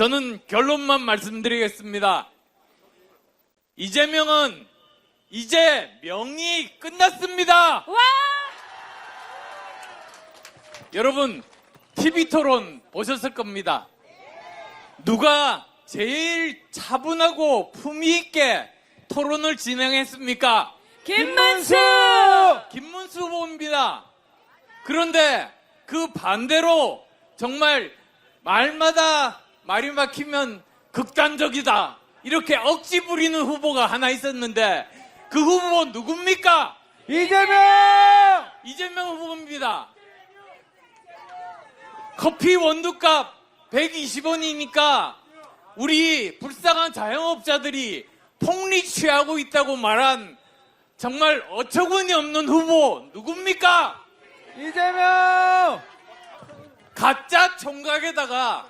저는 결론만 말씀드리겠습니다. 이재명은 이제 명이 끝났습니다. 와! 여러분, TV 토론 보셨을 겁니다. 누가 제일 차분하고 품위 있게 토론을 진행했습니까? 김문수! 김문수 후보입니다. 그런데 그 반대로 정말 말마다 말이 막히면 극단적이다. 이렇게 억지 부리는 후보가 하나 있었는데 그 후보 누굽니까? 이재명! 이재명 후보입니다. 커피 원두값 120원이니까 우리 불쌍한 자영업자들이 폭리 취하고 있다고 말한 정말 어처구니 없는 후보 누굽니까? 이재명! 가짜 총각에다가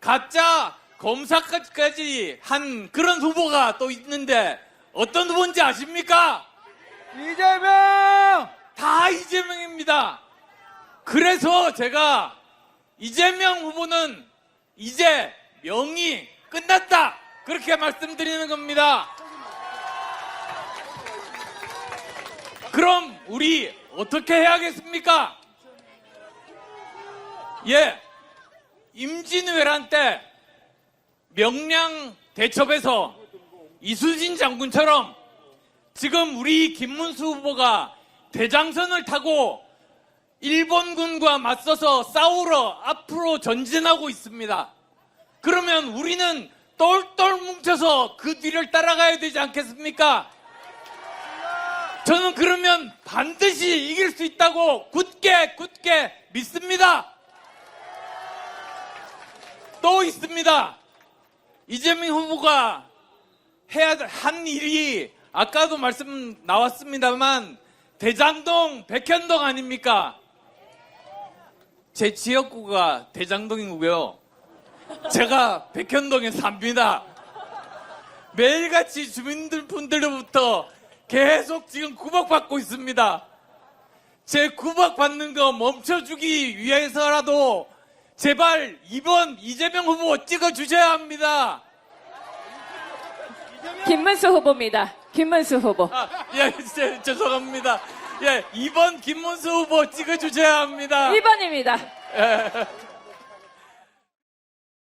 가짜 검사까지 한 그런 후보가 또 있는데 어떤 후보인지 아십니까? 이재명! 다 이재명입니다. 그래서 제가 이재명 후보는 이제 명이 끝났다. 그렇게 말씀드리는 겁니다. 그럼 우리 어떻게 해야겠습니까? 예. 임진왜란 때 명량 대첩에서 이수진 장군처럼 지금 우리 김문수 후보가 대장선을 타고 일본군과 맞서서 싸우러 앞으로 전진하고 있습니다. 그러면 우리는 똘똘 뭉쳐서 그 뒤를 따라가야 되지 않겠습니까? 저는 그러면 반드시 이길 수 있다고 굳게 굳게 믿습니다. 또 있습니다. 이재명 후보가 해야 한 일이 아까도 말씀 나왔습니다만 대장동 백현동 아닙니까? 제 지역구가 대장동이고요. 제가 백현동에 삽니다. 매일같이 주민들 분들로부터 계속 지금 구박받고 있습니다. 제 구박받는 거 멈춰주기 위해서라도 제발 이번 이재명 후보 찍어주셔야 합니다. 김문수 후보입니다. 김문수 후보. 아, 예, 제- 죄송합니다. 예, 이번 김문수 후보 찍어주셔야 합니다. 1번입니다. 예.